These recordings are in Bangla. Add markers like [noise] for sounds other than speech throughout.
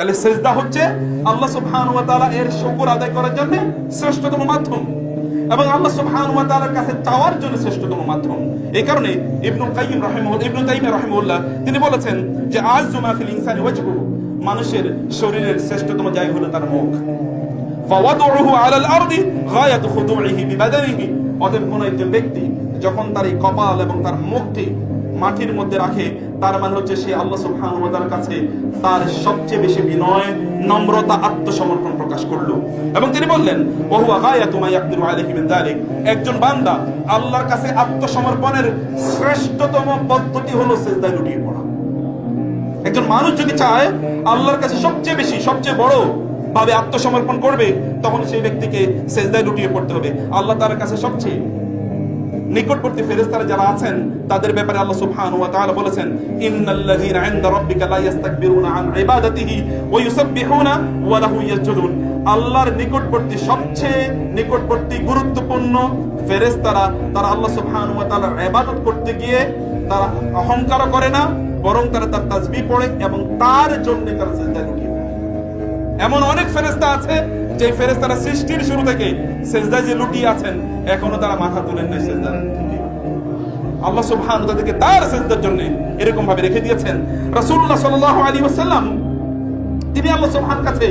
তাহলে সেজদা হচ্ছে আল্লাহ সুবহানাহু ওয়া তাআলা এর শুকর আদায় করার জন্য শ্রেষ্ঠতম মাধ্যম। এবং আল্লাহ সুবহানাহু ওয়া তাআলার কাছে চাওয়ার জন্য শ্রেষ্ঠতম মাধ্যম। এই কারণে ইবনু কাইয়িম রাহিমাহুল্লাহ ইবনু তাইমিয়া রাহিমাহুল্লাহ তিনি বলেছেন যে আযু মা ফিল ইনসানি ওয়াজহু। মানুষের শরীরের শ্রেষ্ঠতম জায়গা হলো তার মুখ। ফাওয়াদুহু আলাল আরদি গায়াতু খুদুইহি বিবাদানিহি। অতএব কোন একজন ব্যক্তি যখন তার এই কপাল এবং তার মুখটি মাটির মধ্যে রাখে তার মানে হচ্ছে সে আল্লাহ সুবহানাহু ওয়া তাআলার কাছে তার সবচেয়ে বেশি বিনয়, নম্রতা, আত্মসমর্পণ প্রকাশ করল। এবং তিনি বললেন ওহু গায়াতু মা ইয়াকদিরু আলাইহি মিন যালিক একজন বান্দা আল্লাহর কাছে আত্মসমর্পণের শ্রেষ্ঠতম পদ্ধতি হলো সেজদায় লুটিয়ে পড়া। একজন মানুষ যদি চায় আল্লাহর কাছে সবচেয়ে বেশি, সবচেয়ে বড় ভাবে আত্মসমর্পণ করবে, তখন সেই ব্যক্তিকে সেজদায় লুটিয়ে পড়তে হবে। আল্লাহ তার কাছে সবচেয়ে নিকটবর্তী ফেরেশতারা যারা আছেন, তাদের ব্যাপারে আল্লাহ সুবহানাহু ওয়া তাআলা বলেছেন, ইন্নাল্লাযীনা ইনদা রাব্বিকা লা ইস্তাকবিরুনা আন ইবাদাতিহি ওয়া ইউসাব্বিহুনা ওয়া লাহু ইয়াসজুদুন। আল্লাহর নিকটবর্তী, সবচেয়ে নিকটবর্তী, গুরুত্বপূর্ণ ফেরেশতারা, তারা আল্লাহ সুবহানাহু ওয়া তাআলার ইবাদত করতে গিয়ে তারা অহংকার করে না, বরং তারা তার তাসবিহ পড়ে এবং তার জন্য তারা পড়ে এমন অনেক ফেরেস্তা আছে যে ফেরেস্তারা সৃষ্টির শুরু থেকে সেজদায় যে লুটিয়ে আছেন, এখনও তারা মাথা তুলেন নাই সেজদার আল্লাহ সুবহান তাদেরকে তার সেজদার জন্য এরকম ভাবে রেখে দিয়েছেন। রাসূলুল্লাহ সাল্লাল্লাহু আলাইহি ওয়াসাল্লাম, তিনি আল্লাহ সুবহান কাছে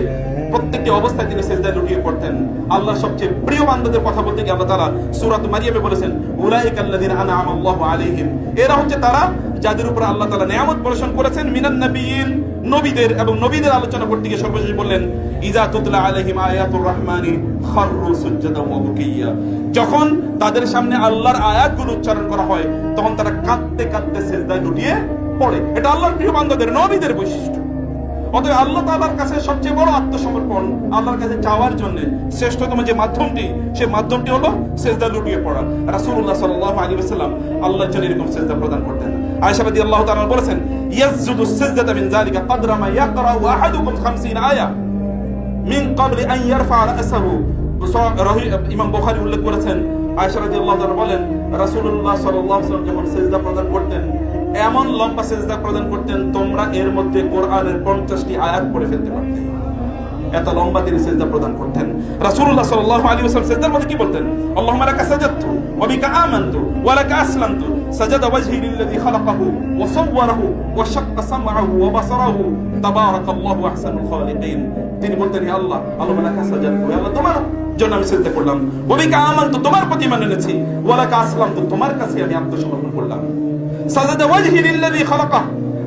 প্রত্যেকটি অবস্থায় তিনি সেজদায় লুটিয়ে পড়তেন। আল্লাহর সবচেয়ে প্রিয় বান্দাদের কথা বলতে গিয়ে আল্লাহ তাআলা সূরাত মারিয়ামে বলেছেন উলাইকাল্লাযিনা আনআমা আল্লাহু আলাইহিম। এরা হচ্ছে তারা যাদের উপর আল্লাহ তাআলা নিয়ামত বর্ষণ করেছেন মিনান নবিয়িন নবীদের এবং নবীদের আলোচনা করতে গিয়ে সর্বশেষ বললেন, ইজা তুতলা আলহিম আয়াতুর রহমানি খাররু সুজ্জাদা যখন তাদের সামনে আল্লাহর আয়াতগুলো উচ্চারণ করা হয়, তখন তারা কাঁদতে কাঁদতে সেজদায় লুটিয়ে পড়ে। এটা আল্লাহর প্রিয় বান্দাদের, নবীদের বৈশিষ্ট্য। অতএব আল্লাহ তাআলার কাছে সবচেয়ে বড় আত্মসমর্পণ আল্লাহর কাছে চাওয়ার জন্য শ্রেষ্ঠতম যে মাধ্যমটি, সে মাধ্যমটি হলো সেজদা লুটিয়ে পড়া। রাসূলুল্লাহ সাল্লাল্লাহু আলাইহি ওয়াসাল্লাম আল্লাহর জন্য এরকম সেজদা প্রদান করতেন। আয়েশা রাদিয়াল্লাহু তাআলা বলেছেন, ইয়াসজুদু সিজদাতা মিন যালিকা কদরা মা ইয়াকরা আহাদুকুম 50 আয়া মিন ক্বাবলি আন ইয়ারফা রাসাহু। ইমাম বুখারী উল্লেখ করেছেন, আয়েশা রাদিয়াল্লাহু তাআলা বলেন, রাসূলুল্লাহ সাল্লাল্লাহু আলাইহি ওয়াসাল্লাম যখন সিজদা প্রদান করতেন এমন লম্বা সেজদা প্রদান করতেন তোমরা এর মধ্যে কোরআনের পঞ্চাশটি আয়াত পড়ে ফেলতে পারতে। এত লম্বা তিনি সেজদা প্রদান করতেন। রাসূলুল্লাহ সাল্লাল্লাহু আলাইহি ওয়াসাল্লাম সেজদার মধ্যে কি বলতেন? আল্লাহুম্মা লাকা সাজাদতু ওয়া বিকা আমানতু ওয়া লাকা আসলামতু। ওয়াজহি লিল্লাযী খালাকাহু ওয়া সাওয়ারাহু ওয়া শাক্কা সামআহু ওয়া বাসারাহু। তাবারাকাল্লাহু আহসানুল খালিকিন। তিনি বলতেন, হে আল্লাহ, আল্লাহুম্মা লাকা সাজাদতু, হে আল্লাহ, তোমার জন্য আমি সেজদা করলাম। ওয়া বিকা আমানতু, তোমার প্রতি ঈমান এনেছি। ওয়া লাকা আসলামতু, তোমার কাছে আমি আত্মসমর্পণ করলাম। সাজাদা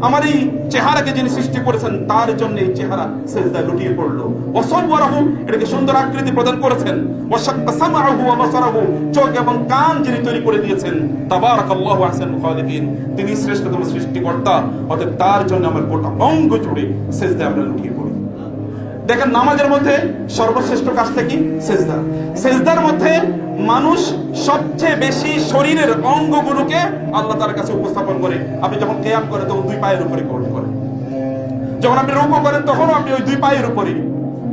আমার এই চেহারাকে যিনি সৃষ্টি করেছেন, তার জন্য এই চেহারা লুটিয়ে পড়ল। এটাকে সুন্দর আকৃতি প্রদান করেছেন। ওয়াশাক্কা চোখ এবং কান যিনি তৈরি করে দিয়েছেন, তাবারাকাল্লাহু তিনি শ্রেষ্ঠতম সৃষ্টিকর্তা, অতএব তার জন্য আমার গোটা অঙ্গ জুড়ে সেজদায় আমরা লুটিয়ে দেখেন, নামাজের মধ্যে সর্বশ্রেষ্ঠ কাজটা কি? সেজদা। সেজদার মধ্যে মানুষ সবচেয়ে বেশি শরীরের অঙ্গগুলোকে আল্লাহ তার কাছে উপস্থাপন করে। আপনি যখন কেয়াম করেন, তখন দুই পায়ের উপরে কোট করেন। যখন আপনি রুকু করেন, তখনও আপনি ওই দুই পায়ের উপরে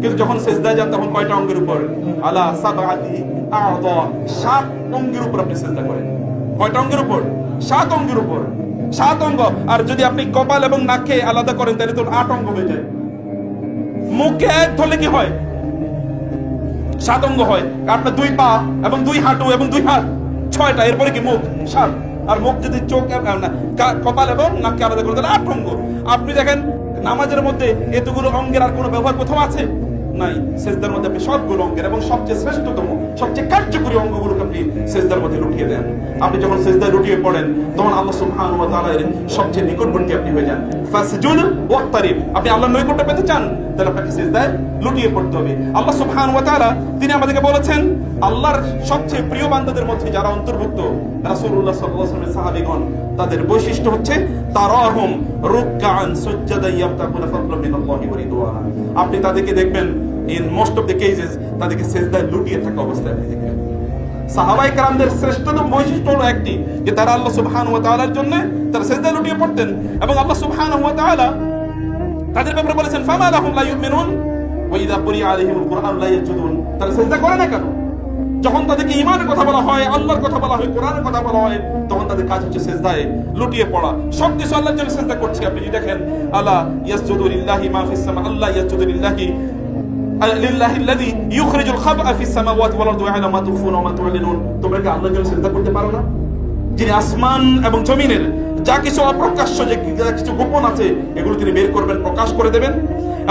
কিন্তু যখন সেজদায় যান, তখন কয়টা অঙ্গের উপর? আলা সাবাতি আ'দা। সাত অঙ্গের উপর আপনি সেজদা করেন। কয়টা অঙ্গের উপর? সাত অঙ্গের উপর। সাত অঙ্গ। আর যদি আপনি কপাল এবং নাককে আলাদা করেন, তাহলে তো আট অঙ্গ হয়ে যায়। মুখে এক ধরলে কি হয়? সাত অঙ্গ হয় আপনার দুই পা এবং দুই হাঁটু এবং দুই হাত ছয়টা, এরপরে কি মুখ? সাত। আর মুখ যদি চোখ কপাল এবং নাককে আলাদা করে তাহলে আট অঙ্গ। আপনি দেখেন, নামাজের মধ্যে এতগুলো অঙ্গের আর কোনো ব্যবহার কোথাও আছে? নাই, সেজদার মধ্যে আপনি সবগুলো অঙ্গের এবং সবচেয়ে শ্রেষ্ঠতম, সবচেয়ে কার্যকরী অঙ্গগুলোকে আপনি সেজদার মধ্যে লুটিয়ে দেন। আপনি যখন সেজদায় লুটিয়ে পড়েন, তখন আল্লাহ সুবহানাহু ওয়া তাআলার সবচেয়ে নিকটবর্তী আপনি হয়ে যান। ফাসজুদ ওয়াক্তারিব, আপনি আল্লাহর নৈকট্য পেতে চান, তাহলে আপনাকে সেজদায় লুটিয়ে পড়তে হবে। আল্লাহ সুবহানাহু ওয়া তাআলা, তিনি আমাদেরকে বলেছেন আল্লাহর সবচেয়ে প্রিয় বান্দাদের মধ্যে যারা অন্তর্ভুক্ত, রাসূলুল্লাহ সাল্লাল্লাহু আলাইহি তাদের বৈশিষ্ট্য হচ্ছে তারাহুম আপনি তাদেরকে দেখবেন in most of the cases তাদেরকে সেজদায় লুটিয়ে থাকা অবস্থায় আপনি দেখবেন। সাহাবাই কারামদের শ্রেষ্ঠতম বৈশিষ্ট্য হলো একটি, যে তারা আল্লাহ সুবহানাহু ওয়া তাআলার জন্য তারা সেজদায় লুটিয়ে পড়তেন এবং আল্লাহ সুবহানাহু ওয়া তাআলা তাদের ব্যাপারে বলেছেন, ফামা লাহুম লা ইউমিনুন? ওয়া ইযা কুরিয়া আলাইহিমুল কুরআন লা ইয়াসজুদুন তারা সেজদা করে না কেন? যখন তাদেরকে ইমানের কথা বলা হয়, আল্লাহর কথা বলা হয়, কোরআনের কথা বলা হয়, তখন তাদের কাজ হচ্ছে সেজদায় লুটিয়ে পড়া। সব কিছু আল্লাহর জন্য সেজদা করছে। আপনি যদি দেখেন আল্লাহ ইয়াসজুদু মা ফিস সামা আল্লাহ ইয়াসজুদু তোমরা কি আল্লাহর জন্য সেজদা করতে পারো না? যিনি আসমান এবং জমিনের যা কিছু অপ্রকাশ্য যা কিছু গোপন আছে, এগুলো তিনি বের করবেন, প্রকাশ করে দেবেন।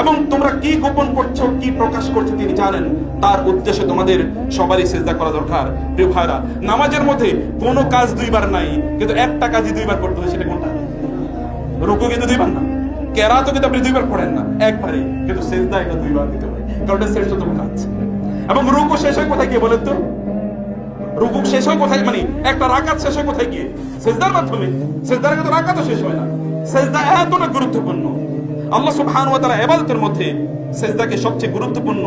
এবং তোমরা কি গোপন করছ, কি প্রকাশ করছ তিনি জানেন। তার উদ্দেশ্যে তোমাদের সবারই চেষ্টা করা দরকার। প্রিয় ভাইরা, নামাজের মধ্যে কোনো কাজ দুইবার নাই, কিন্তু একটা কাজই দুইবার করতে হয়, সেটা কোনটা? রুকু কিন্তু দুইবার না কেরা তো কিন্তু আপনি দুইবার পড়েন না, একবারে, কিন্তু সেজদা এটা দুইবার দিতে হয়, কারণ এটা শ্রেষ্ঠতম কাজ। এবং রুকু শেষ হয় কোথায় গিয়ে বলেন তো? রুকুক শেষ হয় কোথায় মানে একটা রাকাত শেষ হয় কোথায় গিয়ে? সেজদার মাধ্যমে। সেজদার কিন্তু তো রাকাতও শেষ হয় না। সেজদা এতটা গুরুত্বপূর্ণ। আল্লাহ সুবহানাহু ওয়া তাআলা ইবাদতের মধ্যে সেজদাকে সবচেয়ে গুরুত্বপূর্ণ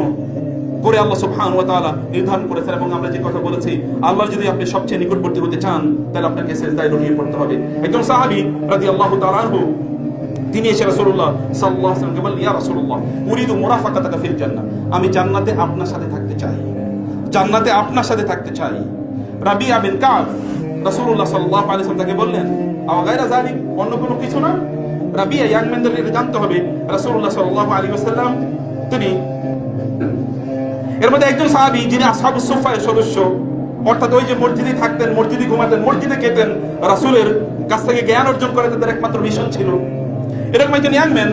করে আল্লাহ সুবহানাহু ওয়া তাআলা নির্ধারণ করেছেন এবং আমরা যে কথা বলেছি, আল্লাহ যদি আপনি সবচেয়ে নিকটবর্তী হতে চান, তাহলে আপনাকে সেজদায় লুটিয়ে পড়তে হবে। একজন সাহাবী রাদিয়াল্লাহু তাআলা আনহু, তিনি এসে রাসূলুল্লাহ সাল্লাল্লাহু আলাইহি ওয়াসাল্লামকে বললেন, ইয়া রাসূলুল্লাহ, উরিদু মুরাফাকাতাকা ফিল জান্নাহ, আমি জান্নাতে আপনার সাথে থাকতে চাই। জান্নাতে আপনার সাথে থাকতে চাই। রাবিয়া বিন কাব, রাসূলুল্লাহ সাল্লাল্লাহু আলাইহি ওয়াসাল্লাম তাকে বললেন, আওয়া গায়রা জালিক অন্য কোনো কিছু না? রাবিয়া ইয়াং ম্যানদের এটা জানতে হবে, রাসূলুল্লাহ সাল্লাল্লাহু আলাইহি ওয়াসাল্লাম, তিনি এর মধ্যে একজন সাহাবী যিনি আসহাবুস সুফায়ের সদস্য, অর্থাৎ ওই যে মসজিদে থাকতেন, মসজিদে ঘুমাতেন, মসজিদে খেতেন, রাসূলের কাছ থেকে জ্ঞান অর্জন করে তাদের একমাত্র মিশন ছিল। এরকম একজন ইয়াং ম্যান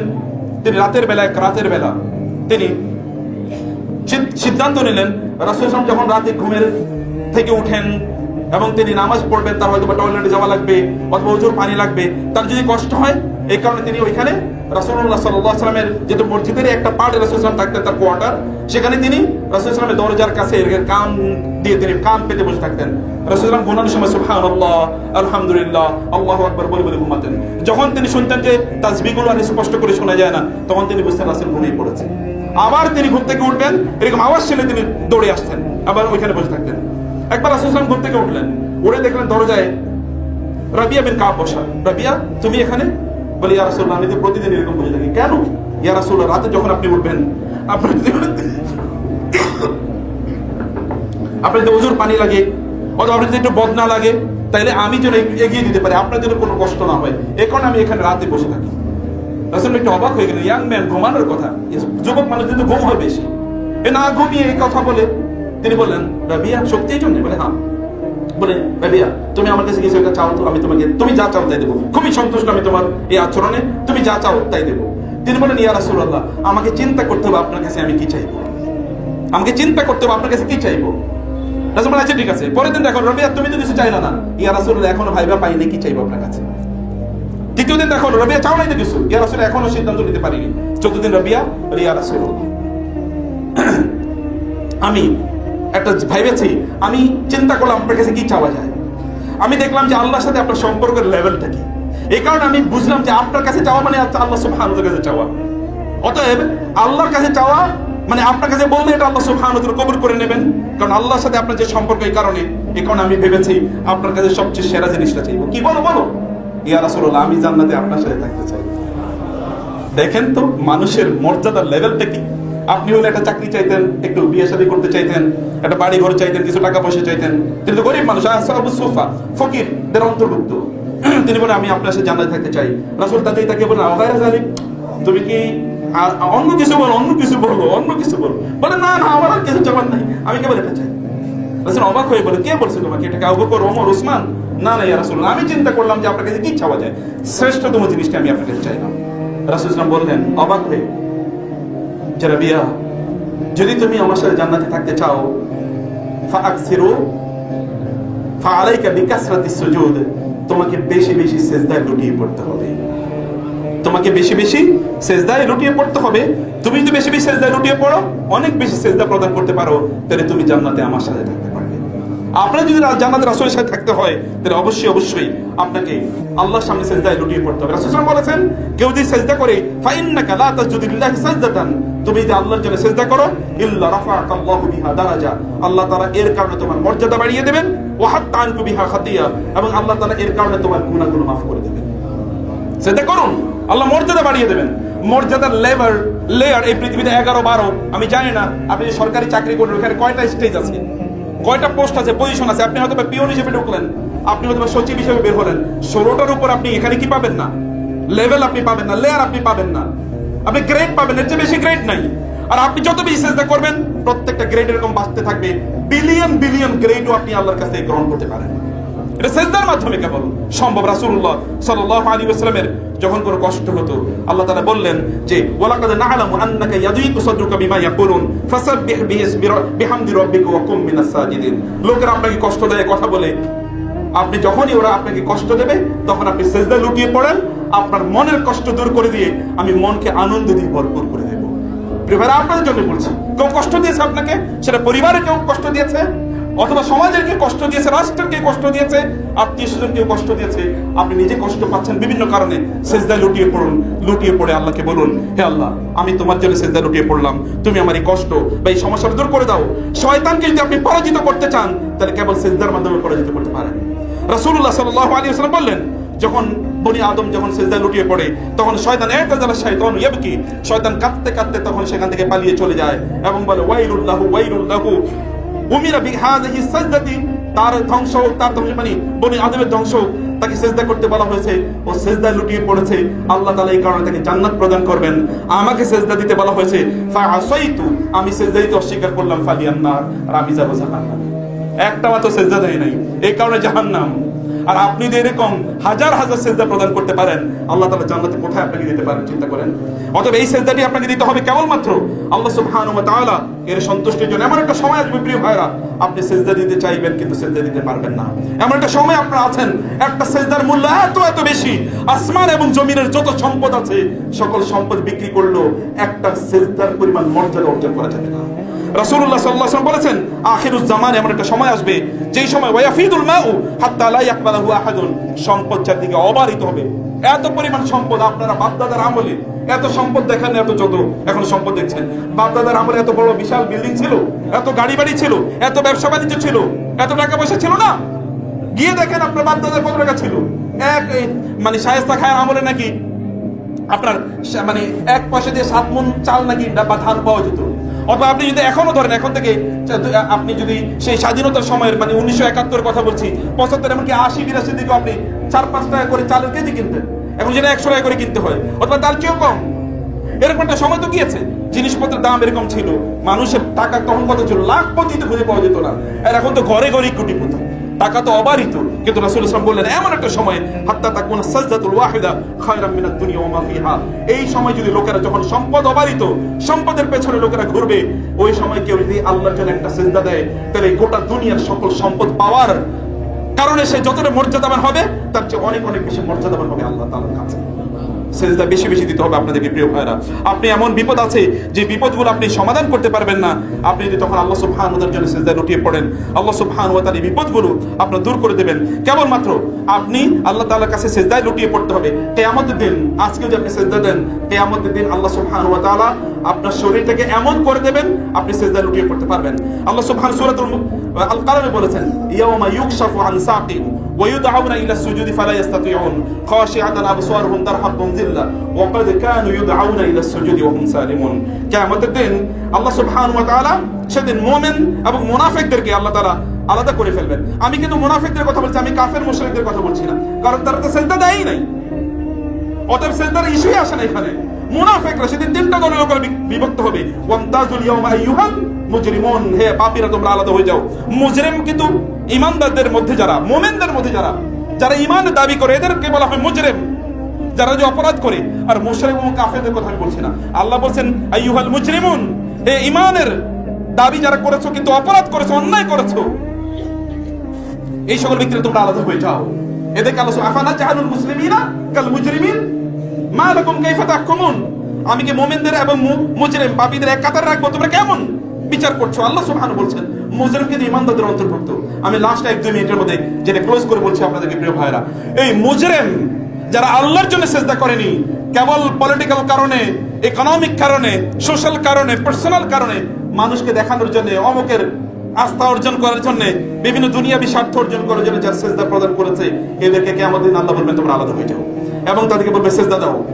তিনি রাতের বেলা, এক রাতের বেলা, তিনি সিদ- সিদ্ধান্ত নিলেন, রাসূল যখন রাতে ঘুমের থেকে উঠেন এবং তিনি নামাজ পড়বেন, তার হয়তো বা টয়লেটে যাওয়া লাগবে অথবা ওজোর পানি লাগবে, তার যদি কষ্ট হয় এই কারণে তিনি ওইখানে সাল্লাল্লাহু সাল্লামের যেহেতু মসজিদের একটা পার্ট রাসূল সাল্লাম থাকতেন তার কোয়ার্টার, সেখানে তিনি রাসূল সাল্লামের দরজার কাছে কান দিয়ে তিনি কান পেতে বসে থাকতেন। ঘুমানোর সময় আলহামদুলিল্লাহ, আল্লাহু আকবার বলে বলে ঘুমাতেন। যখন তিনি শুনতেন যে তাসবিহগুলো আর স্পষ্ট করে শোনা যায় না, তখন তিনি বুঝতেন রাসূল ঘুমিয়ে পড়েছে। আবার তিনি ঘুম থেকে উঠবেন, এরকম আওয়াজ শুনে তিনি দৌড়ে আসতেন, আবার ওইখানে বসে থাকতেন। একবার রাসূল ঘুম থেকে উঠলেন উঠে দেখলেন দরজায় রাবিয়া বিন কাব বসা। রাবিয়া, তুমি এখানে? বলে, ইয়া রাসূলুল্লাহ, আমি তো প্রতিদিন এরকম বসে থাকি। কেন? ইয়া রাসূলুল্লাহ, রাতে যখন আপনি উঠবেন, আপনার যদি আপনার যদি ওজুর পানি লাগে, অথবা আপনার যদি একটু বদনা লাগে, তাইলে আমি যেন এগিয়ে দিতে পারি, আপনার জন্য কোনো কষ্ট না হয়। এ কারণে আমি এখানে রাতে বসে থাকি। রাসূল একটু অবাক হয়ে গেলেন, ইয়াং ম্যান, ঘুমানোর কথা। যুবক মানুষ কিন্তু ঘুম হয় বেশি। এ না ঘুমিয়ে এই কথা বলে, তিনি বললেন, রাবিয়া সত্যি জন্য? বলে হ্যাঁ। বলে তুমি আমার কাছে কিছু একটা চাও তো, আমি তোমাকে, তুমি যা চাও তাই দেবো। খুবই সন্তুষ্ট আমি তোমার এই আচরণে, তুমি যা চাও তাই দেবো। তিনি বলেন ইয়া রাসূলুল্লাহ, আমাকে চিন্তা করতে হবে আপনার কাছে আমি কি চাইব? আমাকে চিন্তা করতে হবে আপনার কাছে কি চাইব? রাসূল আচ্ছা ঠিক আছে, পরের দিন দেখো, রবিয়া, তুমি তো কিছু চাইলা না। ইয়া রাসূলুল্লাহ, এখনও ভাইবা পাইনি, কি চাইব আপনার কাছে? তৃতীয় দিন দেখো, রবিয়া চাও নাই তো কিছু। ইয়া রাসূল এখনও সিদ্ধান্ত নিতে পারিনি। চোদ্দ দিন রবিয়া ইয়া রাসূলুল্লাহ, [clears throat] আমি একটা ভাইবেছি আমি চিন্তা করলাম আপনার কাছে কি চাওয়া যায়। আমি দেখলাম যে আল্লাহর সাথে আপনার সম্পর্কের লেভেলটা কি। এই কারণে আমি বুঝলাম যে আপনার কাছে চাওয়া মানে আল্লাহ সুবহানাহুর কাছে চাওয়া। অতএব আল্লাহর কাছে চাওয়া মানে আপনার কাছে বললে এটা আল্লাহ সুবহানাহু কবুল করে নেবেন, কারণ আল্লাহর সাথে আপনার যে সম্পর্ক এই কারণে এই কারণে আমি ভেবেছি আপনার কাছে সবচেয়ে সেরা জিনিসটা চাইব। কি বলো বলো? ইয়া রাসূলুল্লাহ, আমি জান্নাতে আপনার সাথে থাকতে চাই। দেখেন তো মানুষের মর্যাদার লেভেলটা কি? আপনি হলে একটা চাকরি চাইতেন, একটু বিয়ে শাদী করতে চাইতেন, একটা বাড়ি ঘর চাইতেন, কিছু টাকা পয়সা চাইতেন। তিনি তো গরিব মানুষ আবু সোফা ফকিরদের অন্তর্ভুক্ত। [clears throat] তিনি বলে আমি আপনার সাথে জান্নাতে থাকতে চাই। রাসূল তাতেই তাকে বলেন জানি তুমি কি অন্য কিছু বলো, অন্য কিছু বলো, অন্য কিছু বলো? বলে, না না, আমার আর কিছু চাবার নাই, আমি কেবল এটা চাই। রাসূল অবাক হয়ে বলে, কে বলছে তোমাকে? এটা আবু বকর, ওমর ওসমান না না, ইয়া রাসূলুল্লাহ, আমি চিন্তা করলাম যে আপনার কাছে কি চাওয়া যায়? শ্রেষ্ঠতম জিনিসটা আমি আপনার কাছে চাইলাম। রাসূল ইসলাম বললেন, অবাক হয়ে যে রাবিয়া যদি তুমি আমার সাথে জান্নাতে থাকতে চাও সুজুদ, তোমাকে বেশি বেশি সেজদায় লুটিয়ে পড়তে হবে। তোমাকে বেশি বেশি সেজদায় লুটিয়ে পড়তে হবে। তুমি যদি বেশি বেশি সেজদায় লুটিয়ে পড়ো, অনেক বেশি সেজদা প্রদান করতে পারো, তাহলে তুমি জান্নাতে আমার সাথে থাকতে পারবে আপনার যদি জান্নাতে রাসূলের সাথে থাকতে হয়, তাহলে অবশ্যই অবশ্যই আপনাকে আল্লাহর সামনে সেজদায় লুটিয়ে পড়তে হবে। রাসূল বলেছেন, কেউ যদি সেজদা করে, ফাইন্নাকা লা সাজদাতান তুমি যদি আল্লাহর জন্য সেজদা করো, ইল্লা আল্লাহু বিহা দারাজা আল্লাহ তাআলা এর কারণে তোমার মর্যাদা বাড়িয়ে দেবেন, ওয়া হাত্তা আনকু বিহা খাতিয়া এবং আল্লাহ তাআলা এর কারণে তোমার গুনাহগুলো মাফ করে দেবেন। সেটা করুন, আল্লাহ মর্যাদা বাড়িয়ে দেবেন। মর্যাদার লেবার লেয়ার এই পৃথিবীতে এগারো, বারো, আমি জানি না, আপনি সরকারি চাকরি করেন, ওখানে কয়টা স্টেজ আছে? কয়টা পোস্ট আছে পজিশন আছে, আপনি হয়তো বা পিওন হিসেবে ঢুকলেন, আপনি হয়তো বা সচিব হিসেবে বের হলেন। ষোলোটার উপর আপনি এখানে কি পাবেন না? লেভেল আপনি পাবেন না লেয়ার আপনি পাবেন না। আপনি গ্রেড পাবেন, এর চেয়ে বেশি গ্রেড নাই। আর আপনি যত বেশি চেষ্টা করবেন, প্রত্যেকটা গ্রেড এরকম বাঁচতে থাকবে। বিলিয়ন বিলিয়ন গ্রেডও আপনি আল্লাহর কাছে গ্রহণ করতে পারেন। এটা সেজদার মাধ্যমে কেবল সম্ভব। রাসূলুল্লাহ সাল্লাল্লাহু আলাইহি ওয়াসাল্লামের যখন কোনো কষ্ট হতো, আল্লাহ তাআলা বললেন যে ওয়া কুম মিনাস সাজিদিন। লোকেরা আপনাকে কষ্ট দেয়, কথা বলে। আপনি যখনই ওরা আপনাকে কষ্ট দেবে, তখন আপনি সেজদা লুটিয়ে পড়েন। আপনার মনের কষ্ট দূর করে দিয়ে আমি মনকে আনন্দ দিয়ে ভরপুর করে দেব। আপনাদের জন্য বলছি, কেউ কষ্ট দিয়েছে আপনাকে? সেটা পরিবারে কেউ কষ্ট দিয়েছে? অথবা সমাজের কেউ কষ্ট দিয়েছে, রাষ্ট্রের কেউ কষ্ট দিয়েছে, আত্মীয় স্বজন কেউ কষ্ট দিয়েছে, আপনি নিজে কষ্ট পাচ্ছেন বিভিন্ন কারণে। সেজদায় লুটিয়ে পড়ুন, লুটিয়ে পড়ে আল্লাহকে বলুন, হে আল্লাহ, আমি তোমার জন্য সেজদায় লুটিয়ে পড়লাম। তুমি আমার এই কষ্ট বা এই সমস্যাটা দূর করে দাও। শয়তানকে যদি আপনি পরাজিত করতে চান, তাহলে কেবল সেজদার মাধ্যমে পরাজিত করতে পারেন। রাসূলুল্লাহ সাল্লাল্লাহু আলাইহি ওয়াসাল্লাম বললেন, যখন বনি আদম যখন সেজদায় লুটিয়ে পড়ে, তখন শয়তান একটা যারা শয়তান ইয়াবকি। শয়তান কাঁদতে কাঁদতে তখন সেখান থেকে পালিয়ে চলে যায় এবং বলে, ওয়াইলুল্লাহু ওয়াইলুল্লাহু। উমিরা বিহাযিহি সাজদাতি, তার ধ্বংস তার ধ্বংস মানে বনি আদমের ধ্বংস তাকে সেজদা করতে বলা হয়েছে ও সেজদায় লুটিয়ে পড়েছে। আল্লাহ তাআলা এই কারণে তাকে জান্নাত প্রদান করবেন। আমাকে সেজদা দিতে বলা হয়েছে, ফাআসাইতু, আমি সেজদা দিতে অস্বীকার করলাম, ফালিয়ান্নার, আর আমি যাব জাহান্নামে। একটা মাত্র সেজদা দেয় নাই, এই কারণে জাহান্নাম। আর আপনি যে এরকম হাজার হাজার সেজদা প্রদান করতে পারেন, আল্লাহ তাআলা জান্নাতে কোথায় আপনাকে দিতে পারেন, চিন্তা করেন। অতএব এই সেজদাটি আপনাকে দিতে হবে কেবলমাত্র আল্লাহ সুবহানাহু ওয়া তাআলা এর সন্তুষ্টির জন্য। এমন একটা সময় আসবে, প্রিয় ভাইরা আপনি সেজদা দিতে চাইবেন কিন্তু সেজদা দিতে পারবেন না। এমন একটা সময় আপনারা আছেন, একটা সেজদার মূল্য এত এত বেশি। আসমান এবং জমিনের যত সম্পদ আছে, সকল সম্পদ বিক্রি করল একটা সেজদার পরিমাণ মর্যাদা অর্জন করা যাবে না। রাসূলুল্লাহ সাল্লাল্লাহু আলাইহি বলেছেন, আখিরুজ জামান এমন একটা সময় আসবে, যেই সময় মাউ হাত্তা লা আহাদুন, সম্পদ চারদিকে অবারিত হবে। এত পরিমাণ সম্পদ আপনারা বাপদাদার আমলে, এত সম্পদ দেখেন, এত যত, এখন সম্পদ দেখছেন। বাপদাদার আমলে এত বড় বিশাল বিল্ডিং ছিল, এত গাড়ি বাড়ি ছিল, এত ব্যবসা বাণিজ্য ছিল, এত টাকা পয়সা ছিল না? গিয়ে দেখেন আপনার বাপদাদার কত টাকা ছিল। এক মানে শায়েস্তা খায়ের আমলে নাকি আপনার মানে এক পয়সা দিয়ে সাত মন চাল নাকি বা ধান পাওয়া যেত। অথবা আপনি যদি এখনও ধরেন, এখন থেকে আপনি যদি সেই স্বাধীনতার সময়ের মানে উনিশশো একাত্তর কথা বলছি, পঁচাত্তর, এমনকি আশি, বিরাশি দিকেও আপনি চার, পাঁচ টাকা করে চালের কেজি কিনতেন এখন যেটা একশো টাকা করে কিনতে হয়, অথবা তার চেয়েও কম। এরকম একটা সময় তো গিয়েছে, জিনিসপত্রের দাম এরকম ছিল, মানুষের টাকা তখন কত ছিল? লাখপতিতে খুঁজে পাওয়া যেত না। আর এখন তো ঘরে ঘরেই কোটিপতি টাকা তো অবারিত। কিন্তু রাসুল ইসলাম বললেন, এমন একটা সময়, হাত্তা তা কোন সাজদাতুল ওয়াহিদা খায়রাম মিনাদ দুনিয়া ওয়া মা ফিহা। এই সময় যদি লোকেরা যখন সম্পদ অবারিত, সম্পদের পেছনে লোকেরা ঘুরবে, ওই সময় কেউ যদি আল্লাহর জন্য একটা সিজদা দেয়, তাহলে গোটা দুনিয়ার সকল সম্পদ পাওয়ার কারণে সে যতটা মর্যাদাবান হবে, তার চেয়ে অনেক অনেক বেশি মর্যাদাবান হবে আল্লাহ তাআলার কাছে। সেজদা বেশি বেশি দিতে হবে আপনাদেরকে, প্রিয় ভাইরা আপনি এমন বিপদ আছে যে বিপদগুলো আপনি সমাধান করতে পারবেন না। আপনি যদি তখন আল্লাহ সুবহান ওদের জন্য সেজদা লুটিয়ে পড়েন, আল্লাহ সুবহান ওয়া তাআলা বিপদগুলো আপনার দূর করে দেবেন। কেবলমাত্র আপনি আল্লাহ তাআলার কাছে সেজদায় লুটিয়ে পড়তে হবে। কিয়ামতের দিন, আজকে যদি আপনি সেজদা দেন, কিয়ামতের দিন আল্লাহ সুবহান ওয়া তাআলা আপনার শরীরটাকে এমন করে দেবেন আপনি সেজদায় লুটিয়ে পড়তে পারবেন আল্লাহ সুবহান সূরাতুল আল কালামে বলেছেন ইয়াওমা ইউকশাফু আন সাকিন ويدعون الى السجود فلا يستطيعون خاشعه ابصارهم ترهقهم ذله وقد كانوا يدعون الى السجود وهم سالمون কিয়ামতের দিন আল্লাহ সুবহানাহু ওয়া তাআলা সেদিন মুমিন এবং মুনাফিকদেরকে আল্লাহ তাআলা আলাদা করে ফেলবেন আমি কিন্তু মুনাফিকদের কথা বলছি আমি কাফের মুশরিকদের কথা বলছি না কারণ তারা তো সেজদা দেয়ই নাই অতএব সেজদার ইস্যুই আসে না এখানে মুনাফিকরা সেদিন তিনটা দলের লোকেরা বিভক্ত হবে। ওয়ামতাজুল ইয়াউমা মুজরিমুন। হে পাপীরা, তোমরা আলাদা হয়ে যাও। মুজরিম কিন্তু ইমানদারদের মধ্যে যারা মধ্যে যারা যারা ইমানের দাবি করে, এদেরকে বলা হয় মুজরিম। যারা যে অপরাধ করে, আর কাফেরদের কথা আমি বলছি না। আল্লাহ বলছেন, আইয়ুহাল মুজরিমুন, হে ইমানের দাবি যারা করেছ, কিন্তু অপরাধ করেছ, অন্যায় করেছ, এই সকল ব্যক্তিরা তোমরা আলাদা হয়ে যাও। এদেরকে আল্লাহ আফানা জাহালুল মুসলিমিনা কাল মুজরিমিন? আমি কি মুমিনদের এবং মুজরিম পাপীদের এক রাখব? তোমরা কেমন বিচার করছ? আল্লাহ সুবহানাহু বলছেন মুজরিম কিন্তু ইমানদারদের অন্তর্ভুক্ত। আমি লাস্ট এক দুই মিনিটের মধ্যে যেটা ক্লোজ করে বলছি আপনাদেরকে, প্রিয় ভাইরা এই মুজরিম যারা আল্লাহর জন্য সেজদা করেনি, কেবল পলিটিক্যাল কারণে ইকোনমিক কারণে সোশ্যাল কারণে পার্সোনাল কারণে মানুষকে দেখানোর জন্য, অমুকের আস্থা অর্জন করার জন্য, বিভিন্ন দুনিয়াবি স্বার্থ অর্জন করার জন্য যারা সেজদা প্রদান করেছে, এদেরকে কেমন দিন আল্লাহ বলবেন, তোমরা আলাদা হয়ে যাও। এবং তাদেরকে বলবে, সেজদা দাও।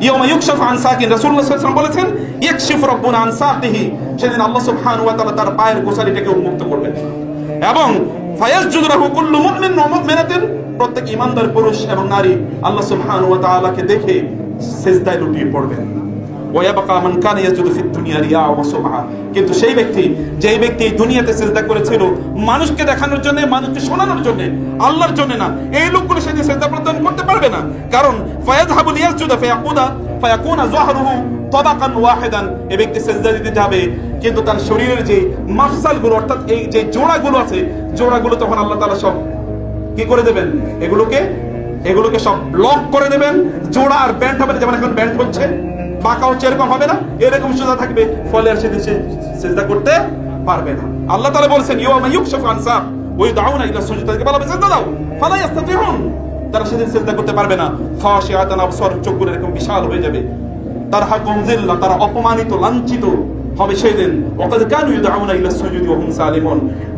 ইয়মা ইউকশাফ আন সাকিন, রাসূলুল্লাহ সাল্লাল্লাহু বলেছেন ইয়াকশিফ রাব্বুনা আন সাকিহি। সেদিন আল্লাহ সুবহানাহু ওয়া তাআলা তার পায়ের গোছারিটাকে উন্মুক্ত করবেন। এবং ফায়াসজুদু লাহু কুল্লু মুমিন ওয়া মুমিনাতিন, প্রত্যেক ইমানদার পুরুষ এবং নারী আল্লাহ সুবহানাহু ওয়া তাআলাকে দেখে সিজদায় লুটিয়ে পড়বেন। ওয়াবাকা মান কানা ইয়াসজুদু ফিদ দুনিয়া রিয়া ওয়া কিন্তু সেই ব্যক্তি, যেই ব্যক্তি এই দুনিয়াতে করেছিল, মানুষকে দেখানোর জন্য, মানুষকে শোনানোর জন্য, আল্লাহর জন্য না, এই লোকগুলো প্রদান করতে পারবে না। কারণ ফায়াকুদা, ফায়াকুনা যাহরুহু ওয়াহিদান। এই ব্যক্তি দিতে যাবে, কিন্তু তার শরীরের যে মাফসালগুলো, অর্থাৎ এই যে জোড়াগুলো আছে, জোড়াগুলো তখন আল্লাহ তাআলা সব কি করে দেবেন? এগুলোকে এগুলোকে সব লক করে দেবেন। জোড়া আর ব্যান্ড হবে যেমন এখন ব্যান্ড হচ্ছে। বাঁকা হচ্ছে এরকম হবে না, এরকম সোজা থাকবে, ফলে আর সেদিন সে করতে পারবে না। আল্লাহ তাআলা ইউকশাফ আন সাক ওই ইলা সেজদা দাও তারা সেদিন করতে পারবে না। খাশিয়াতান আবসার চোখগুলো এরকম বিশাল হয়ে যাবে। তার অপমানিত, লাঞ্ছিত হবে সেই দিন ওকাদ কানু ইলা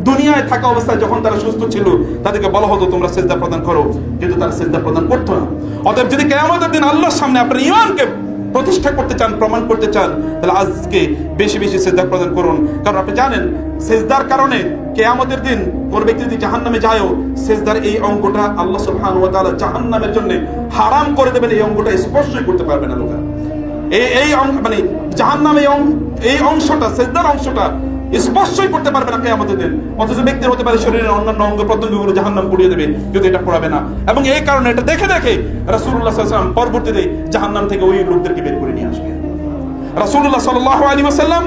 দুনিয়ায় থাকা অবস্থায় যখন তারা সুস্থ ছিল, তাদেরকে বলা হতো, তোমরা সিজদা প্রদান করো কিন্তু তারা সিজদা প্রদান করতো না। অতএব যদি কিয়ামতের দিন আল্লাহর সামনে আপনার ঈমানকে প্রতিষ্ঠা করতে চান, প্রমাণ করতে চান, তাহলে আজকে বেশি বেশি সিজদা প্রদান করুন। কারণ আপনি জানেন, সেজদার কারণে কেয়ামতের দিন কোন ব্যক্তি যদি জাহান নামে যায়ও, সেজদার এই অঙ্গটা আল্লাহ সুবহানাহু ওয়া তাআলা জাহান্নামের জন্য হারাম করে দেবেন, এই অঙ্গটা স্পর্শই করতে পারবে না লোকেরা। এই এই মানে জাহান নামে এই অংশটা, সেজদার অংশটা স্পর্শই করতে পারবে না কেয়ামতের দিন। অথচ ব্যক্তির হতে পারে শরীরের অন্যান্য অঙ্গ প্রত্যঙ্গগুলো জাহান্নাম পুড়িয়ে দেবে যদি এটা পড়াবে না। এবং এই কারণে এটা দেখে দেখে রাসূলুল্লাহ সাল্লাম পরবর্তীতে জাহান্নাম থেকে ওই লোকদেরকে বের করে নিয়ে আসবে। রাসুল্লাহ সাল্লাহ আলী ওয়াসাল্লাম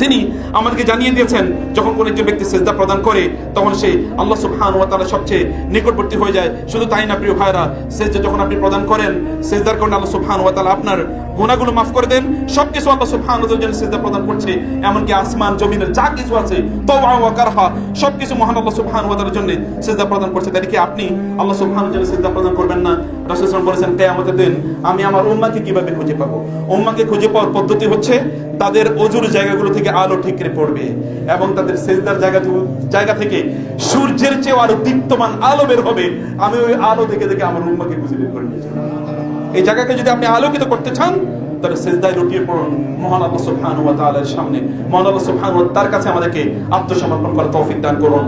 তিনি আমাদেরকে জানিয়ে দিয়েছেন, যখন কোন একজন ব্যক্তি সেজদা প্রদান করে, তখন সে আল্লাহ সুবহান ওয়া তাআলা সবচেয়ে নিকটবর্তী হয়ে যায়। শুধু তাই না, প্রিয় ভাইরা সেজদা যখন আপনি প্রদান করেন, সেজদার কারণে আল্লাহ সুবহান ওয়া তাআলা আপনার গুনাহগুলো মাফ করে দেন। সবকিছু আল্লাহ সুবহান ওয়া তাআলা সেজদা প্রদান করছে, এমনকি আসমান, জমিনের যা কিছু আছে, তওয়া ওয়া কারহা, সবকিছু মহান আল্লাহ সুবহান ওয়া তাআলার জন্য সেজদা প্রদান করছে। তাই কি আপনি আল্লাহ সুবহান ওয়া তাআলা সেজদা প্রদান করবেন না? রাসূল বলেছেন আমি আমার উম্মাহকে কীভাবে খুঁজে পাবো? উম্মাহকে খুঁজে পাওয়ার পদ্ধতি হচ্ছে তাদের অজুর জায়গাগুলো থেকে আলো ঠিকরে পড়বে এবং তাদের সেজদার জায়গা জায়গা থেকে সূর্যের আরও দীপ্তমান আলো বের হবে। আমি ওই আলো দেখে দেখে আমার উম্মাকে খুঁজে বের করে নিয়ে যাব এই জায়গাকে যদি আপনি আলোকিত করতে চান, তাহলে সেজদায় লুটিয়ে পড়ুন মহান আল্লাহ ওয়া তাআলার সামনে। মহান আল্লাহ সুবহানাহু ওয়া তার কাছে আমাদেরকে আত্মসমর্পণ করার তৌফিক দান করুন।